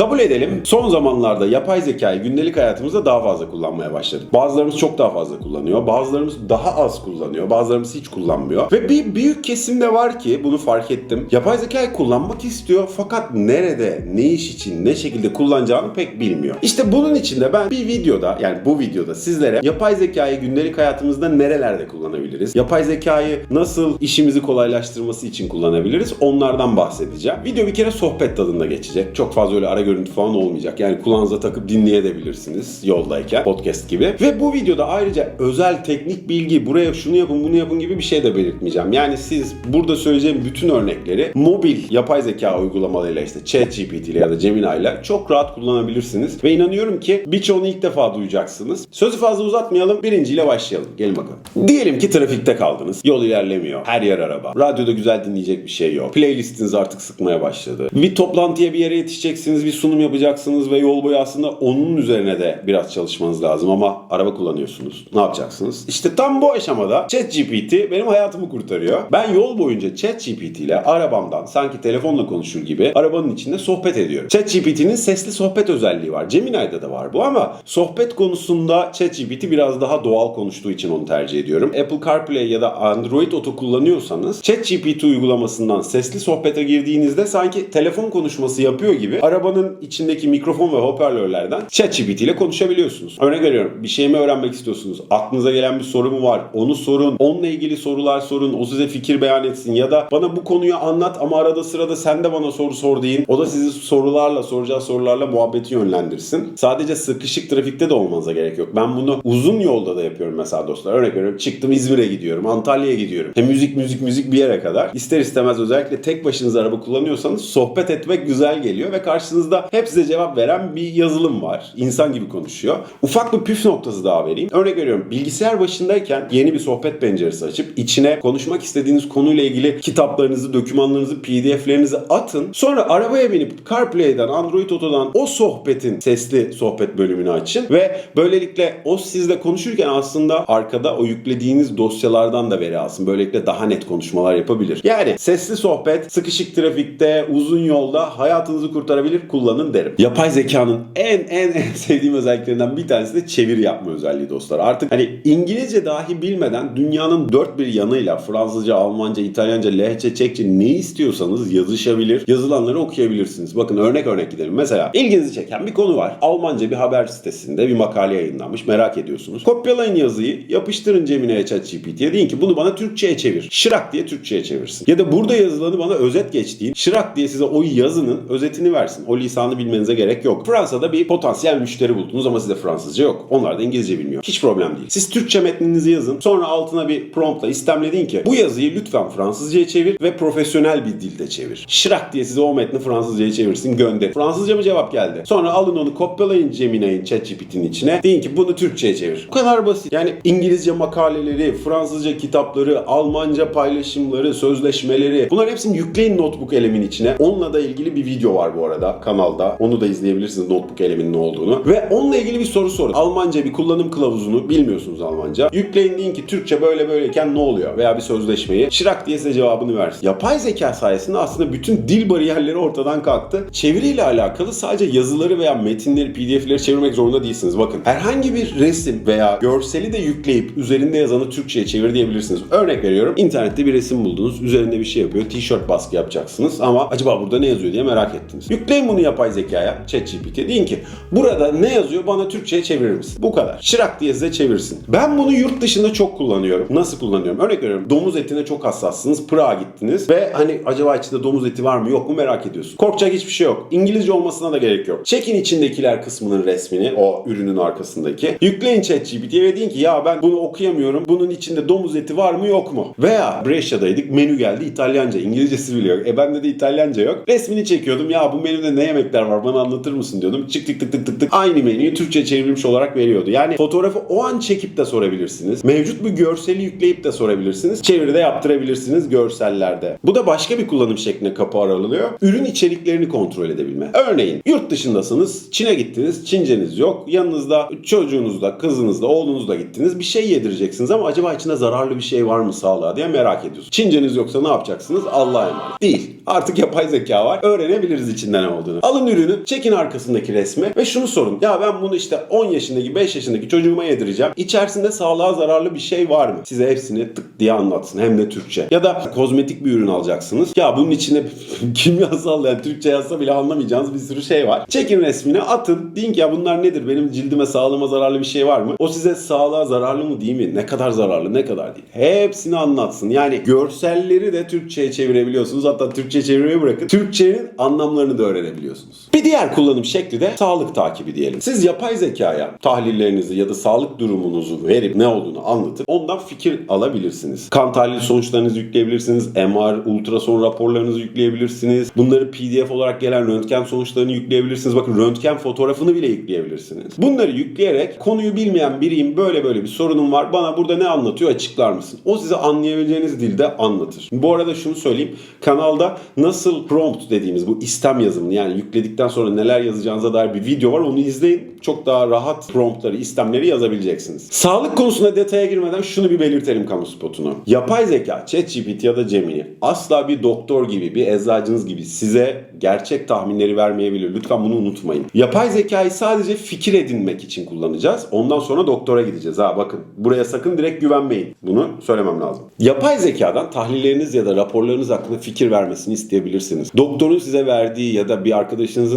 Kabul edelim son zamanlarda yapay zekayı gündelik hayatımızda daha fazla kullanmaya başladık. Bazılarımız çok daha fazla kullanıyor. Bazılarımız daha az kullanıyor. Bazılarımız hiç kullanmıyor. Ve bir büyük kesim de var ki bunu fark ettim. Yapay zekayı kullanmak istiyor fakat nerede, ne iş için, ne şekilde kullanacağını pek bilmiyor. İşte bunun için de ben bir videoda yani bu videoda sizlere yapay zekayı gündelik hayatımızda nerelerde kullanabiliriz? Yapay zekayı nasıl işimizi kolaylaştırması için kullanabiliriz? Onlardan bahsedeceğim. Video bir kere sohbet tadında geçecek. Çok fazla öyle ara görüntü falan olmayacak. Yani kulağınıza takıp dinleyebilirsiniz yoldayken podcast gibi. Ve bu videoda ayrıca özel teknik bilgi, buraya şunu yapın bunu yapın gibi bir şey de belirtmeyeceğim. Yani siz burada söyleyeceğim bütün örnekleri mobil yapay zeka uygulamalarıyla işte ChatGPT ile ya da Gemini ile çok rahat kullanabilirsiniz. Ve inanıyorum ki birçoğunu ilk defa duyacaksınız. Sözü fazla uzatmayalım. Birinciyle başlayalım. Gelin bakalım. Diyelim ki trafikte kaldınız. Yol ilerlemiyor. Her yer araba. Radyoda güzel dinleyecek bir şey yok. Playlistiniz artık sıkmaya başladı. Bir toplantıya bir yere yetişeceksiniz. Bir sunum yapacaksınız ve yol boyu aslında onun üzerine de biraz çalışmanız lazım ama araba kullanıyorsunuz. Ne yapacaksınız? İşte tam bu aşamada ChatGPT benim hayatımı kurtarıyor. Ben yol boyunca ChatGPT ile arabamdan sanki telefonla konuşur gibi arabanın içinde sohbet ediyorum. ChatGPT'nin sesli sohbet özelliği var. Gemini'de de var bu ama sohbet konusunda ChatGPT biraz daha doğal konuştuğu için onu tercih ediyorum. Apple CarPlay ya da Android Auto kullanıyorsanız ChatGPT uygulamasından sesli sohbete girdiğinizde sanki telefon konuşması yapıyor gibi arabanın içindeki mikrofon ve hoparlörlerden ChatGPT ile konuşabiliyorsunuz. Örnek veriyorum bir şey mi öğrenmek istiyorsunuz? Aklınıza gelen bir soru mu var? Onu sorun. Onunla ilgili sorular sorun. O size fikir beyan etsin. Ya da bana bu konuyu anlat ama arada sırada sen de bana soru sor deyin. O da sizi sorularla, soracağı sorularla muhabbeti yönlendirsin. Sadece sıkışık trafikte de olmanıza gerek yok. Ben bunu uzun yolda da yapıyorum mesela dostlar. Örnek veriyorum çıktım İzmir'e gidiyorum, Antalya'ya gidiyorum. Hem müzik müzik müzik bir yere kadar. İster istemez özellikle tek başınıza araba kullanıyorsanız sohbet etmek güzel geliyor ve karşınızda hep size cevap veren bir yazılım var. İnsan gibi konuşuyor. Ufak bir püf noktası daha vereyim. Örnek veriyorum bilgisayar başındayken yeni bir sohbet penceresi açıp içine konuşmak istediğiniz konuyla ilgili kitaplarınızı, dokümanlarınızı, pdf'lerinizi atın. Sonra arabaya binip CarPlay'den, Android Auto'dan o sohbetin sesli sohbet bölümünü açın ve böylelikle o sizle konuşurken aslında arkada o yüklediğiniz dosyalardan da veri alsın. Böylelikle daha net konuşmalar yapabilir. Yani sesli sohbet sıkışık trafikte, uzun yolda hayatınızı kurtarabilir. Kullanın derim. Yapay zekanın en en en sevdiğim özelliklerinden bir tanesi de çevir yapma özelliği dostlar. Artık hani İngilizce dahi bilmeden dünyanın dört bir yanıyla Fransızca, Almanca, İtalyanca, Lehçe, Çekçe ne istiyorsanız yazışabilir. Yazılanları okuyabilirsiniz. Bakın örnek örnek gidelim. Mesela ilginizi çeken bir konu var. Almanca bir haber sitesinde bir makale yayınlanmış. Merak ediyorsunuz. Kopyalayın yazıyı, yapıştırın Cemine'ye ChatGPT'ye. Deyin ki bunu bana Türkçe'ye çevir. Şırak diye Türkçe'ye çevirsin. Ya da burada yazılanı bana özet geç deyin. Şırak diye size o yazının özetini versin. O lisanı bilmenize gerek yok. Fransa'da bir potansiyel müşteri buldunuz ama sizde Fransızca yok. Onlar da İngilizce bilmiyor. Hiç problem değil. Siz Türkçe metninizi yazın. Sonra altına bir promptla istemle ki bu yazıyı lütfen Fransızcaya çevir ve profesyonel bir dilde çevir. Şırak diye size o metni Fransızcaya çevirsin gönder. Fransızca mı cevap geldi? Sonra alın onu kopyalayın Gemini'nin ChatGPT'nin içine. Deyin ki bunu Türkçe'ye çevir. Bu kadar basit. Yani İngilizce makaleleri, Fransızca kitapları, Almanca paylaşımları, sözleşmeleri bunların hepsini yükleyin notebook elemin içine. Onunla da ilgili bir video var bu arada kanalda. Onu da izleyebilirsiniz notebook eleminin ne olduğunu. Ve onunla ilgili bir soru sorun. Almanca bir kullanım kılavuzunu bilmiyorsunuz Almanca. Yükleyin deyin ki Türkçe böyle böyleyken ne oluyor? Veya bir sözleşmeyi. Şırak diye size cevabını versin. Yapay zeka sayesinde aslında bütün dil bariyerleri ortadan kalktı. Çeviriyle alakalı sadece yazıları veya metinleri, pdf'leri çevirmek zorunda değilsiniz. Bakın herhangi bir resim veya görseli de yükleyip üzerinde yazanı Türkçe'ye çevir diyebilirsiniz. Örnek veriyorum. İnternette bir resim buldunuz. Üzerinde bir şey yapıyor. Tişört baskı yapacaksınız ama acaba burada ne yazıyor diye merak ettiniz. Yükleyin bunu yapay zekaya, ChatGPT'ye. Deyin ki burada ne yazıyor bana Türkçe'ye çevirir misin? Bu kadar. Şırak diye size çevirsin. Ben bunu yurt dışında çok kullanıyorum. Nasıl kullanıyorum? Örnek veriyorum. Domuz etine çok hassassınız. Pırağa gittiniz ve hani acaba içinde domuz eti var mı yok mu merak ediyorsun. Korkacak hiçbir şey yok. İngilizce olmasına da gerek yok. Çekin içindekiler kısmının resmini o ürünün arkasındaki. Yükleyin ChatGPT'ye ve deyin ki ya ben bunu okuyamıyorum. Bunun içinde domuz eti var mı yok mu? Veya Brescia'daydık menü geldi İtalyanca. İngilizcesi bile yok. E bende de İtalyanca yok. Resmini çekiyordum. Ya bu menüde ne yemekler var bana anlatır mısın diyordum. Çık tık tık tık tık tık aynı menüyü Türkçe çevrilmiş olarak veriyordu. Yani fotoğrafı o an çekip de sorabilirsiniz. Mevcut bir görseli yükleyip de sorabilirsiniz. Çeviride yaptırabilirsiniz görsellerde. Bu da başka bir kullanım şekline kapı aralıyor. Ürün içeriklerini kontrol edebilme. Örneğin yurt dışındasınız. Çin'e gittiniz. Çinceniz yok. Yanınızda çocuğunuzla, kızınızla, oğlunuzla gittiniz. Bir şey yedireceksiniz ama acaba içinde zararlı bir şey var mı sağlığa diye merak ediyorsunuz. Çinceniz yoksa ne yapacaksınız? Allah'a emanet. Değil. Artık yapay zeka var. Öğrenebiliriz içinde ne olduğunu. Alın ürünü, çekin arkasındaki resmi ve şunu sorun. Ya ben bunu işte 10 yaşındaki 5 yaşındaki çocuğuma yedireceğim. İçerisinde sağlığa zararlı bir şey var mı? Size hepsini tık diye anlatsın hem de Türkçe. Ya da kozmetik bir ürün alacaksınız. Ya bunun içine kimyasal yani Türkçe yazsa bile anlamayacağınız bir sürü şey var. Çekin resmini atın. Deyin ki ya bunlar nedir? Benim cildime sağlığıma zararlı bir şey var mı? O size sağlığa zararlı mı değil mi? Ne kadar zararlı ne kadar değil. Hepsini anlatsın. Yani görselleri de Türkçe'ye çevirebiliyorsunuz. Hatta Türkçe çevirmeyi bırakın. Türkçenin anlamlarını da öğrenebiliyorsunuz. Bir diğer kullanım şekli de sağlık takibi diyelim. Siz yapay zekaya tahlillerinizi ya da sağlık durumunuzu verip ne olduğunu anlatıp ondan fikir alabilirsiniz. Kan tahlil sonuçlarınızı yükleyebilirsiniz. MR, ultrason raporlarınızı yükleyebilirsiniz. Bunları PDF olarak gelen röntgen sonuçlarını yükleyebilirsiniz. Bakın röntgen fotoğrafını bile yükleyebilirsiniz. Bunları yükleyerek konuyu bilmeyen biriyim böyle böyle bir sorunum var. Bana burada ne anlatıyor açıklar mısın? O size anlayabileceğiniz dilde anlatır. Bu arada şunu söyleyeyim. Kanalda nasıl prompt dediğimiz bu istem yazımını yani yükledikten sonra neler yazacağınıza dair bir video var. Onu izleyin. Çok daha rahat promptları, istemleri yazabileceksiniz. Sağlık konusunda detaya girmeden şunu bir belirtelim kamu spotunu. Yapay zeka, ChatGPT ya da Gemini asla bir doktor gibi, bir eczacınız gibi size gerçek tahminleri vermeyebilir. Lütfen bunu unutmayın. Yapay zekayı sadece fikir edinmek için kullanacağız. Ondan sonra doktora gideceğiz. Ha bakın buraya sakın direkt güvenmeyin. Bunu söylemem lazım. Yapay zekadan tahlilleriniz ya da raporlarınız hakkında fikir vermesini isteyebilirsiniz. Doktorun size verdiği ya da bir arkadaşınızın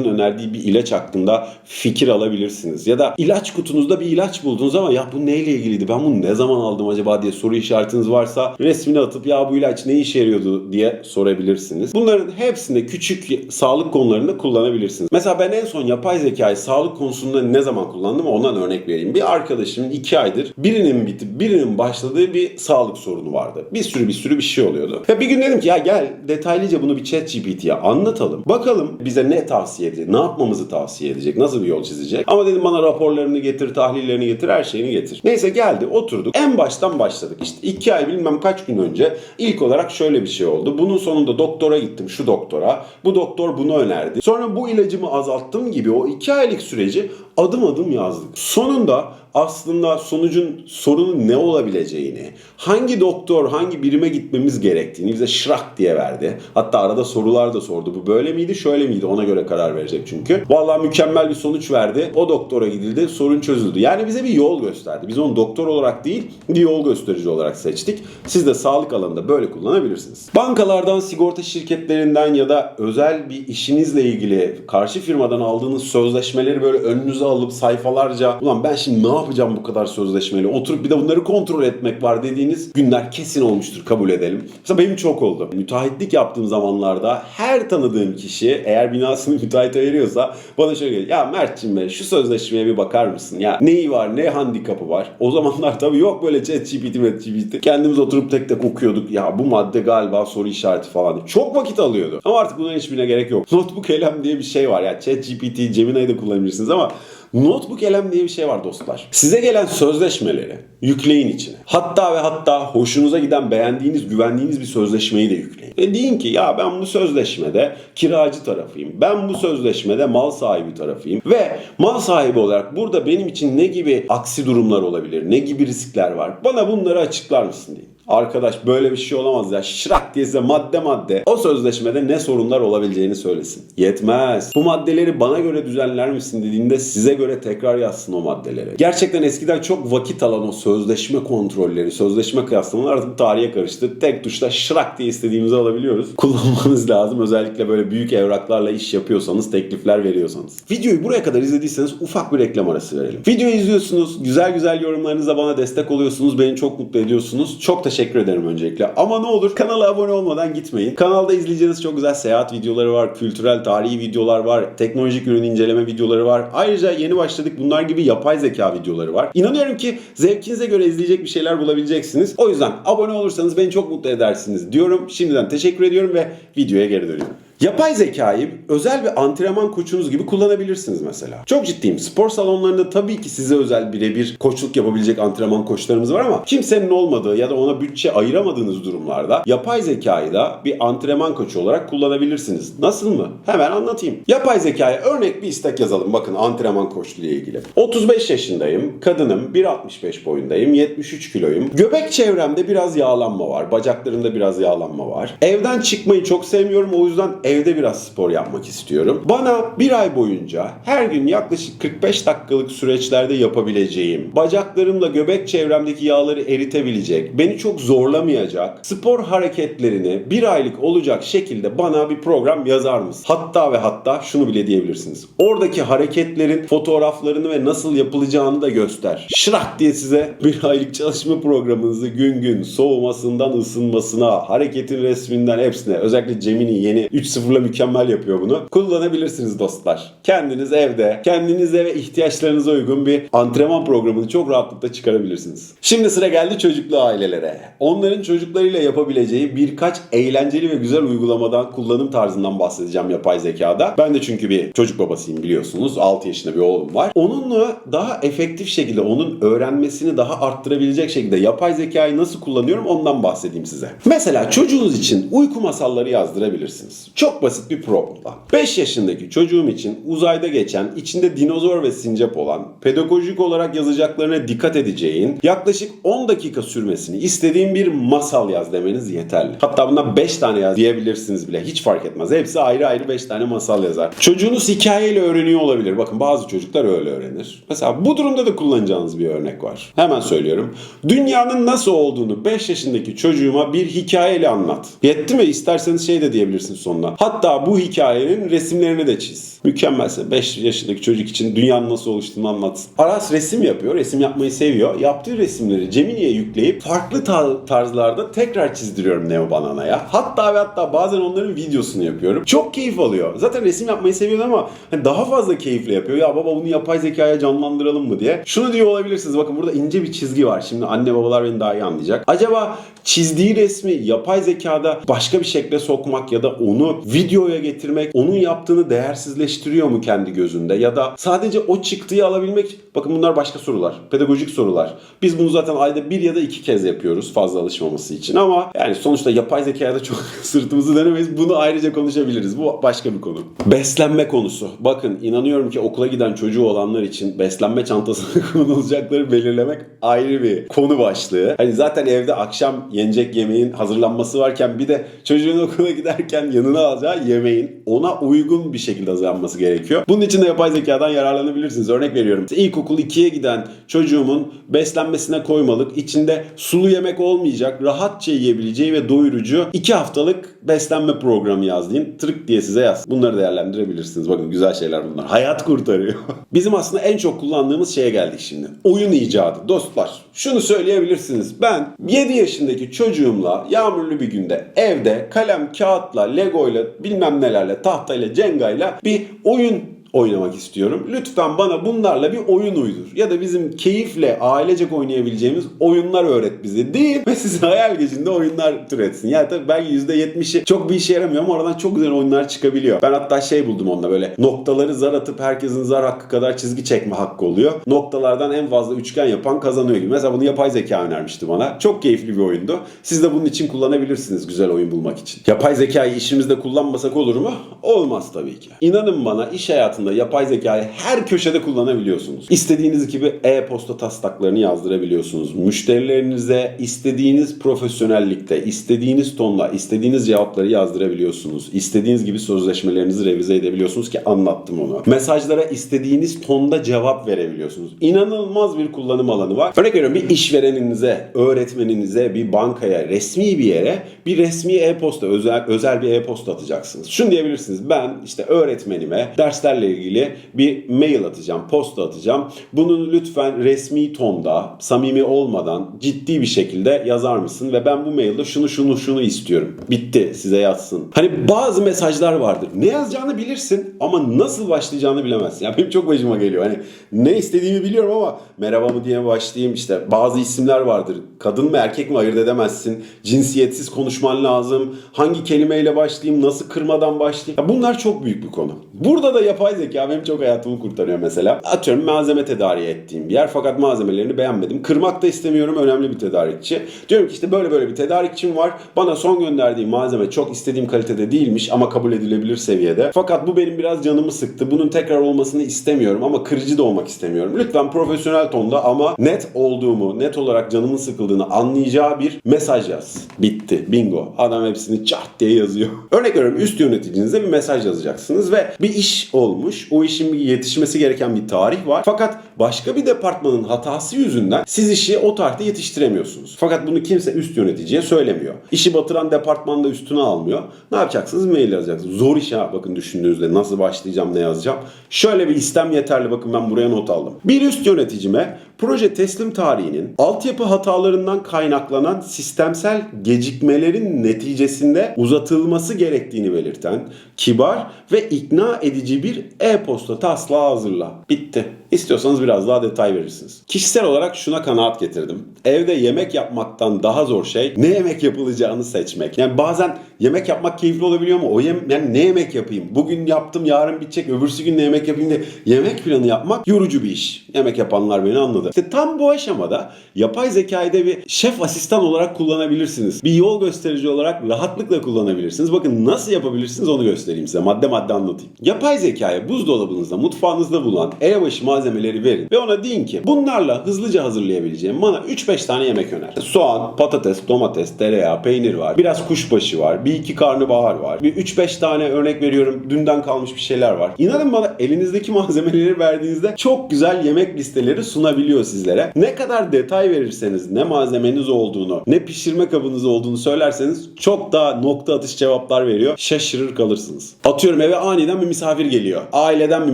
önerdiği bir ilaç hakkında fikir alabilirsiniz. Ya da ilaç kutunuzda bir ilaç buldunuz ama ya bu neyle ilgiliydi? Ben bunu ne zaman aldım acaba diye soru işaretiniz varsa resmini atıp ya bu ilaç ne işe yarıyordu diye sorabilirsiniz. Bunların hepsinde küçük sağlık konularında kullanabilirsiniz. Mesela ben en son yapay zekayı sağlık konusunda ne zaman kullandım ondan örnek vereyim. Bir arkadaşımın iki aydır birinin bitip birinin başladığı bir sağlık sorunu vardı. Bir sürü bir sürü bir şey oluyordu. Ve bir gün dedim ki ya gel detaylıca bunu bir chat GPT'ye anlatalım. Bakalım bize ne tavsiye edecek, ne yapmamızı tavsiye edecek, nasıl bir yol çizecek. Ama dedim bana raporlarını getir, tahlillerini getir, her şeyini getir. Neyse geldi oturduk. En baştan başladık işte. iki ay bilmem kaç gün önce ilk olarak şöyle bir şey oldu. Bunun sonunda doktora gittim şu doktora. Bu doktor bunu önerdi. Sonra bu ilacımı azalttım gibi o iki aylık süreci adım adım yazdık. Sonunda aslında sonucun sorunun ne olabileceğini, hangi doktor, hangi birime gitmemiz gerektiğini bize şırak diye verdi. Hatta arada sorular da sordu. Bu böyle miydi, şöyle miydi? Ona göre karar verecek çünkü. Vallahi mükemmel bir sonuç verdi. O doktora gidildi, sorun çözüldü. Yani bize bir yol gösterdi. Biz onu doktor olarak değil, bir yol gösterici olarak seçtik. Siz de sağlık alanında böyle kullanabilirsiniz. Bankalardan, sigorta şirketlerinden ya da özel bir işinizle ilgili karşı firmadan aldığınız sözleşmeleri böyle önünüze alıp sayfalarca ulan ben şimdi ne yapacağım bu kadar sözleşmeli oturup bir de bunları kontrol etmek var dediğiniz günler kesin olmuştur kabul edelim. Mesela benim çok oldu. Müteahhitlik yaptığım zamanlarda her tanıdığım kişi eğer binasını müteahhite veriyorsa bana şöyle geliyor. Ya Mert'cim be şu sözleşmeye bir bakar mısın? Ya neyi var ne handikapı var? O zamanlar tabii yok böyle chat GPT, GPT. Kendimiz oturup tek tek okuyorduk. Ya bu madde galiba soru işareti falan. Çok vakit alıyordu. Ama artık bunların hiçbirine gerek yok. Notebook elem diye bir şey var. Ya chat GPT, Gemini'yi de kullanabilirsiniz ama Notebook elem diye bir şey var dostlar. Size gelen sözleşmeleri yükleyin içine. Hatta ve hatta hoşunuza giden, beğendiğiniz, güvendiğiniz bir sözleşmeyi de yükleyin. Ve deyin ki ya ben bu sözleşmede kiracı tarafıyım. Ben bu sözleşmede mal sahibi tarafıyım. Ve mal sahibi olarak burada benim için ne gibi aksi durumlar olabilir? Ne gibi riskler var? Bana bunları açıklar mısın deyin. Arkadaş böyle bir şey olamaz ya. Şırak diye size madde madde o sözleşmede ne sorunlar olabileceğini söylesin. Yetmez. Bu maddeleri bana göre düzenler misin dediğinde size göre tekrar yazsın o maddeleri. Gerçekten eskiden çok vakit alan o sözleşme kontrolleri, sözleşme kıyaslamaları artık tarihe karıştı. Tek tuşla şırak diye istediğimizi alabiliyoruz. Kullanmanız lazım. Özellikle böyle büyük evraklarla iş yapıyorsanız, teklifler veriyorsanız. Videoyu buraya kadar izlediyseniz ufak bir reklam arası verelim. Videoyu izliyorsunuz. Güzel güzel yorumlarınızla bana destek oluyorsunuz. Beni çok mutlu ediyorsunuz. Çok teşekkür ederim öncelikle. Ama ne olur kanala abone olmadan gitmeyin. Kanalda izleyeceğiniz çok güzel seyahat videoları var, kültürel, tarihi videolar var, teknolojik ürün inceleme videoları var. Ayrıca yeni başladık bunlar gibi yapay zeka videoları var. İnanıyorum ki zevkinize göre izleyecek bir şeyler bulabileceksiniz. O yüzden abone olursanız beni çok mutlu edersiniz diyorum. Şimdiden teşekkür ediyorum ve videoya geri dönüyorum. Yapay zekayı özel bir antrenman koçunuz gibi kullanabilirsiniz mesela. Çok ciddiyim. Spor salonlarında tabii ki size özel birebir koçluk yapabilecek antrenman koçlarımız var ama kimsenin olmadığı ya da ona bütçe ayıramadığınız durumlarda yapay zekayı da bir antrenman koçu olarak kullanabilirsiniz. Nasıl mı? Hemen anlatayım. Yapay zekaya örnek bir istek yazalım. Bakın antrenman koçluğu ile ilgili. 35 yaşındayım. Kadınım. 1.65 boyundayım. 73 kiloyum. Göbek çevremde biraz yağlanma var. Bacaklarımda biraz yağlanma var. Evden çıkmayı çok sevmiyorum. O yüzden evde biraz spor yapmak istiyorum. Bana bir ay boyunca her gün yaklaşık 45 dakikalık süreçlerde yapabileceğim, bacaklarımla göbek çevremdeki yağları eritebilecek, beni çok zorlamayacak spor hareketlerini bir aylık olacak şekilde bana bir program yazar mısın? Hatta ve hatta şunu bile diyebilirsiniz. Oradaki hareketlerin fotoğraflarını ve nasıl yapılacağını da göster. Şırak diye size bir aylık çalışma programınızı gün gün soğumasından ısınmasına, hareketin resminden hepsine özellikle Cem'in yeni 3.0'la mükemmel yapıyor bunu. Kullanabilirsiniz dostlar. Kendiniz evde, kendinize ve ihtiyaçlarınıza uygun bir antrenman programını çok rahatlıkla çıkarabilirsiniz. Şimdi sıra geldi çocuklu ailelere. Onların çocuklarıyla yapabileceği birkaç eğlenceli ve güzel uygulamadan, kullanım tarzından bahsedeceğim yapay zekada. Ben de çünkü bir çocuk babasıyım biliyorsunuz. 6 yaşında bir oğlum var. Onunla daha efektif şekilde onun öğrenmesini daha arttırabilecek şekilde yapay zekayı nasıl kullanıyorum ondan bahsedeyim size. Mesela çocuğunuz için uyku masalları yazdırabilirsiniz. Çok basit bir promptla. 5 yaşındaki çocuğum için uzayda geçen, içinde dinozor ve sincap olan, pedagojik olarak yazacaklarına dikkat edeceğin, yaklaşık 10 dakika sürmesini istediğim bir masal yaz demeniz yeterli. Hatta bundan 5 tane yaz diyebilirsiniz bile. Hiç fark etmez. Hepsi ayrı ayrı 5 tane masal yazar. Çocuğunuz hikayeyle öğreniyor olabilir. Bakın bazı çocuklar öyle öğrenir. Mesela bu durumda da kullanacağınız bir örnek var. Hemen söylüyorum. Dünyanın nasıl olduğunu 5 yaşındaki çocuğuma bir hikayeyle anlat. Yetti mi? İsterseniz şey de diyebilirsiniz sonuna. Hatta bu hikayenin resimlerini de çiz. Mükemmelse 5 yaşındaki çocuk için dünyanın nasıl oluştuğunu anlatsın. Aras resim yapıyor. Resim yapmayı seviyor. Yaptığı resimleri Gemini'ye yükleyip farklı ta- tarzlarda tekrar çizdiriyorum Neo Banana'ya. Hatta ve hatta bazen onların videosunu yapıyorum. Çok keyif alıyor. Zaten resim yapmayı seviyor ama hani daha fazla keyifle yapıyor. Ya baba bunu yapay zekaya canlandıralım mı diye. Şunu diyor olabilirsiniz. Bakın burada ince bir çizgi var. Şimdi anne babalar beni daha iyi anlayacak. Acaba çizdiği resmi yapay zekada başka bir şekle sokmak ya da onu videoya getirmek onun yaptığını değersizleştiriyor mu kendi gözünde? Ya da sadece o çıktıyı alabilmek bakın bunlar başka sorular. Pedagojik sorular. Biz bunu zaten ayda bir ya da iki kez yapıyoruz fazla alışmaması için ama yani sonuçta yapay zekaya da çok sırtımızı dönemeyiz. Bunu ayrıca konuşabiliriz. Bu başka bir konu. Beslenme konusu. Bakın inanıyorum ki okula giden çocuğu olanlar için beslenme çantasına konulacakları belirlemek ayrı bir konu başlığı. Hani zaten evde akşam yenecek yemeğin hazırlanması varken bir de çocuğun okula giderken yanına alacağı yemeğin ona uygun bir şekilde hazırlanması gerekiyor. Bunun için de yapay zekadan yararlanabilirsiniz. Örnek veriyorum. İlkokul 2'ye giden çocuğumun beslenmesine koymalık, içinde sulu yemek olmayacak, rahatça yiyebileceği ve doyurucu 2 haftalık beslenme programı yazayım. Tırık diye size yaz. Bunları değerlendirebilirsiniz. Bakın güzel şeyler bunlar. Hayat kurtarıyor. Bizim aslında en çok kullandığımız şeye geldik şimdi. Oyun icadı. Dostlar şunu söyleyebilirsiniz. Ben 7 yaşındaki çocuğumla yağmurlu bir günde evde kalem, kağıtla, legoyla, bilmem nelerle, tahtayla, cengayla bir oyun oynamak istiyorum. Lütfen bana bunlarla bir oyun uydur. Ya da bizim keyifle ailecek oynayabileceğimiz oyunlar öğret bize değil ve size hayal gücünde oyunlar türetsin. Yani tabii belki %70'i çok bir işe yaramıyor ama oradan çok güzel oyunlar çıkabiliyor. Ben hatta şey buldum onunla böyle noktaları zar atıp herkesin zar hakkı kadar çizgi çekme hakkı oluyor. Noktalardan en fazla üçgen yapan kazanıyor gibi. Mesela bunu yapay zeka önermişti bana. Çok keyifli bir oyundu. Siz de bunun için kullanabilirsiniz güzel oyun bulmak için. Yapay zekayı işimizde kullanmasak olur mu? Olmaz tabii ki. İnanın bana iş hayatında yapay zekayı her köşede kullanabiliyorsunuz. İstediğiniz gibi e-posta taslaklarını yazdırabiliyorsunuz. Müşterilerinize istediğiniz profesyonellikte, istediğiniz tonla, istediğiniz cevapları yazdırabiliyorsunuz. İstediğiniz gibi sözleşmelerinizi revize edebiliyorsunuz ki anlattım onu. Mesajlara istediğiniz tonda cevap verebiliyorsunuz. İnanılmaz bir kullanım alanı var. Örnek veriyorum bir işvereninize, öğretmeninize, bir bankaya, resmi bir yere bir resmi e-posta, özel, özel bir e-posta atacaksınız. Şunu diyebilirsiniz. Ben işte öğretmenime derslerle ilgili bir mail atacağım, posta atacağım. Bunu lütfen resmi tonda, samimi olmadan ciddi bir şekilde yazar mısın? Ve ben bu mailde şunu şunu şunu istiyorum. Bitti size yazsın. Hani bazı mesajlar vardır. Ne yazacağını bilirsin ama nasıl başlayacağını bilemezsin. Yani benim çok başıma geliyor. Hani ne istediğimi biliyorum ama merhaba mı diye başlayayım işte bazı isimler vardır. Kadın mı erkek mi ayırt edemezsin. Cinsiyetsiz konuşman lazım. Hangi kelimeyle başlayayım, nasıl kırmadan başlayayım. Ya bunlar çok büyük bir konu. Burada da yapay zeka benim çok hayatımı kurtarıyor mesela. Atıyorum malzeme tedariği ettiğim bir yer fakat malzemelerini beğenmedim. Kırmak da istemiyorum önemli bir tedarikçi. Diyorum ki işte böyle böyle bir tedarikçim var. Bana son gönderdiği malzeme çok istediğim kalitede değilmiş ama kabul edilebilir seviyede. Fakat bu benim biraz canımı sıktı. Bunun tekrar olmasını istemiyorum ama kırıcı da olmak istemiyorum. Lütfen profesyonel tonda ama net olduğumu, net olarak canımın sıkıldığını anlayacağı bir mesaj yaz. Bitti. Bingo. Adam hepsini çat diye yazıyor. Örnek veriyorum üst yöneticinize bir mesaj yazacaksınız ve bir iş olmuş. O işin yetişmesi gereken bir tarih var. Fakat başka bir departmanın hatası yüzünden siz işi o tarihte yetiştiremiyorsunuz. Fakat bunu kimse üst yöneticiye söylemiyor. İşi batıran departman da üstüne almıyor. Ne yapacaksınız? Mail yazacaksınız. Zor iş ha bakın düşündüğünüzde nasıl başlayacağım ne yazacağım. Şöyle bir istem yeterli bakın ben buraya not aldım. Bir üst yöneticime proje teslim tarihinin altyapı hatalarından kaynaklanan sistemsel gecikmelerin neticesinde uzatılması gerektiğini belirten kibar ve ikna edici bir e-posta taslağı hazırla. Bitti. İstiyorsanız biraz daha detay verirsiniz. Kişisel olarak şuna kanaat getirdim. Evde yemek yapmaktan daha zor şey ne yemek yapılacağını seçmek. Yani bazen yemek yapmak keyifli olabiliyor ama o yem yani ne yemek yapayım? Bugün yaptım yarın bitecek öbürsü gün ne yemek yapayım diye yemek planı yapmak yorucu bir iş. Yemek yapanlar beni anladı. İşte tam bu aşamada yapay zekayı da bir şef asistan olarak kullanabilirsiniz. Bir yol gösterici olarak rahatlıkla kullanabilirsiniz. Bakın nasıl yapabilirsiniz onu göstereyim size. Madde madde anlatayım. Yapay zekaya buzdolabınızda, mutfağınızda bulunan elebaşı malzemeleri verin ve ona deyin ki bunlarla hızlıca hazırlayabileceğim bana 3-5 tane yemek öner. Soğan, patates, domates, tereyağı, peynir var. Biraz kuşbaşı var. Bir iki karnabahar var. Bir 3-5 tane örnek veriyorum. Dünden kalmış bir şeyler var. İnanın bana elinizdeki malzemeleri verdiğinizde çok güzel yemek listeleri sunabiliyor sizlere. Ne kadar detay verirseniz, ne malzemeniz olduğunu, ne pişirme kabınız olduğunu söylerseniz çok daha nokta atış cevaplar veriyor. Şaşırır kalırsınız. Atıyorum eve aniden bir misafir geliyor. Aileden bir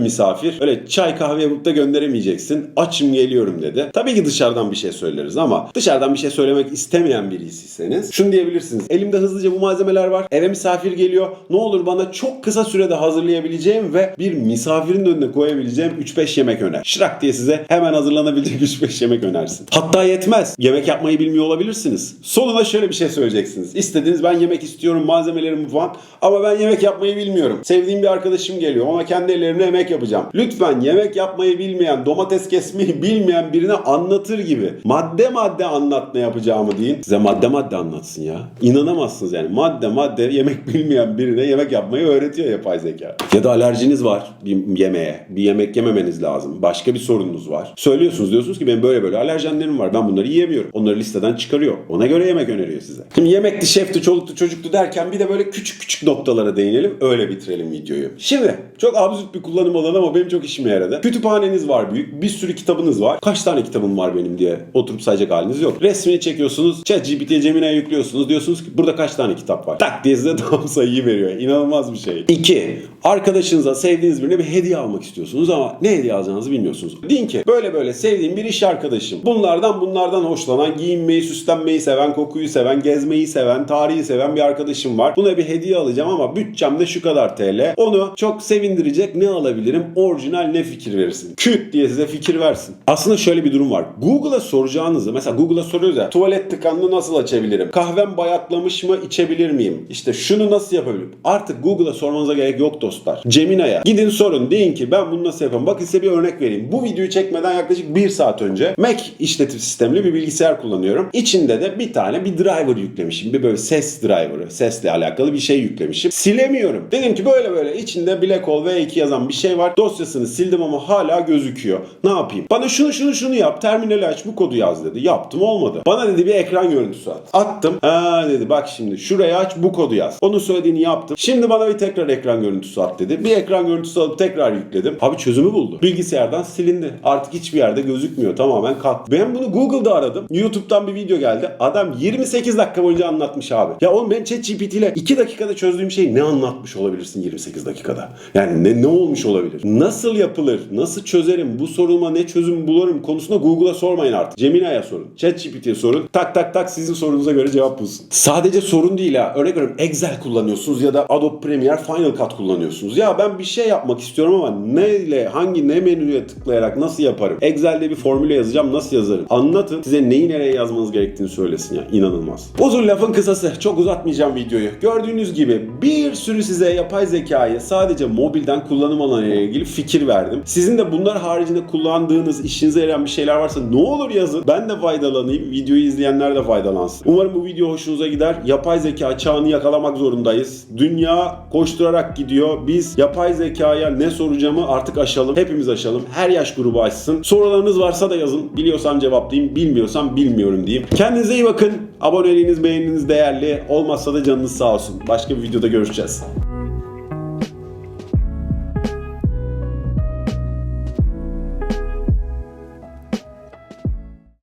misafir. Öyle çay kahve yapıp da gönderemeyeceksin. Açım geliyorum dedi. Tabii ki dışarıdan bir şey söyleriz ama dışarıdan bir şey söylemek istemeyen birisiyseniz şunu diyebilirsiniz. Elimde hızlıca bu malzemeler var. Eve misafir geliyor. Ne olur bana çok kısa sürede hazırlayabileceğim ve bir misafirin önüne koyabileceğim 3-5 yemek öner. Şırak diye size hemen hazırlanabilecek 3-5 yemek önersin. Hatta yetmez. Yemek yapmayı bilmiyor olabilirsiniz. Sonuna şöyle bir şey söyleyeceksiniz. İstediğiniz ben yemek istiyorum malzemelerim falan ama ben yemek yapmayı bilmiyorum. Sevdiğim bir arkadaşım geliyor ama kendi ellerimle yemek yapacağım. Lütfen yemek yapmayı bilmeyen, domates kesmeyi bilmeyen birine anlatır gibi madde madde anlat ne yapacağımı deyin. Size madde madde anlatsın ya. İnanamazsınız yani. Madde madde yemek bilmeyen birine yemek yapmayı öğretiyor yapay zeka. Ya da alerjiniz var bir yemeğe. Bir yemek yememeniz lazım. Başka bir sorununuz var. Söylüyorsunuz diyorsunuz ki benim böyle böyle alerjenlerim var. Ben bunları yiyemiyorum. Onları listeden çıkarıyor. Ona göre yemek öneriyor size. Şimdi yemekti, şefti, çoluktu, çocuktu derken bir de böyle küçük küçük noktalara değinelim. Öyle bitirelim videoyu. Şimdi çok absürt bir kullanım alanı ama benim çok işime yaradı. Kütüphaneniz var büyük. Bir sürü kitabınız var. Kaç tane kitabım var benim diye oturup sayacak haliniz yok. Resmini çekiyorsunuz. ChatGPT'ye Gemini'ye yüklüyorsunuz. Diyorsunuz ki burada kaç tane kitap var. Tak diye size tam sayıyı veriyor. İnanılmaz bir şey. 2. Arkadaşınıza sevdiğiniz birine bir hediye almak istiyorsunuz ama ne hediye alacağınızı bilmiyorsunuz. Deyin ki böyle böyle sevdiğim bir iş arkadaşım. Bunlardan bunlardan hoşlanan, giyinmeyi, süslenmeyi seven, kokuyu seven, gezmeyi seven, tarihi seven bir arkadaşım var. Buna bir hediye alacağım ama bütçemde şu kadar TL. Onu çok sevindirecek ne alabilirim? Orijinal ne fikir verirsin? Küt diye size fikir versin. Aslında şöyle bir durum var. Google'a soracağınızı mesela Google'a soruyoruz ya tuvalet tıkanını nasıl açabilirim? Kahvem bayatlamış mı içebilir miyim? İşte şunu nasıl yapabilirim? Artık Google'a sormanıza gerek yok dostlar. Gemini'ye gidin sorun deyin ki ben bunu nasıl yapayım? Bakın size bir örnek vereyim. Bu videoyu çekmeden yaklaşık bir saat önce Mac işletim sistemli bir bilgisayar kullanıyorum. İçinde de bir tane bir driver yüklemişim. Bir böyle ses driver'ı, sesle alakalı bir şey yüklemişim. Silemiyorum. Dedim ki böyle böyle içinde Black Hole V2 yazan bir şey var. Dosyasını sildim ama hala gözüküyor. Ne yapayım? Bana şunu şunu şunu yap. Terminali aç bu kodu yaz dedi. Yaptım olmadı. Bana dedi bir ekran görüntüsü at. Attım. Ha dedi bak şimdi şuraya aç bu kodu yaz. Onun söylediğini yaptım. Şimdi bana bir tekrar ekran görüntüsü at dedi. Bir ekran görüntüsü alıp tekrar yükledim. Abi çözümü buldu. Bilgisayardan silindi. Artık hiçbir yerde gözükmüyor. Tamamen kalktı. Ben bunu Google'da aradım. YouTube'dan bir video geldi. Adam 28 dakika boyunca anlatmış abi. Ya oğlum ben ChatGPT ile 2 dakikada çözdüğüm şeyi ne anlatmış olabilirsin 28 dakikada? Yani ne, ne olmuş olabilir? Nasıl yapılır? Nasıl çözerim? Bu soruma ne çözüm bulurum konusunda Google'a sormayın artık. Gemini'ye sorun. ChatGPT'ye sorun. Tak tak tak sizin sorunuza göre cevap bulsun. Sadece sorun değil ha. Örnek veriyorum Excel kullanıyorsunuz ya da Adobe Premiere Final Cut kullanıyorsunuz. Ya ben bir şey yapmak istiyorum ama neyle, hangi ne menüye tıklayarak nasıl yaparım? Excel'de bir formüle yazacağım nasıl yazarım? Anlatın size neyi nereye yazmanız gerektiğini söylesin ya. İnanılmaz. Uzun lafın kısası. Çok uzatmayacağım videoyu. Gördüğünüz gibi bir sürü size yapay zekayı sadece mobilden kullanım alanıyla ilgili fikir verdim. Sizin de bunlar haricinde kullandığınız, işinize yarayan bir şeyler varsa ne olur yazın. Ben de faydalanayım. Videoyu izleyenler de faydalansın. Umarım bu video hoşunuza gider. Yapay zeka çağını yakalamak zorundayız. Dünya koşturarak gidiyor. Biz yapay zekaya ne soracağımı artık aşalım. Hepimiz aşalım. Her yaş grubu açsın. Sorularınız varsa da yazın. Biliyorsam cevaplayayım. Bilmiyorsam bilmiyorum diyeyim. Kendinize iyi bakın. Aboneliğiniz, beğeniniz değerli. Olmazsa da canınız sağ olsun. Başka bir videoda görüşeceğiz.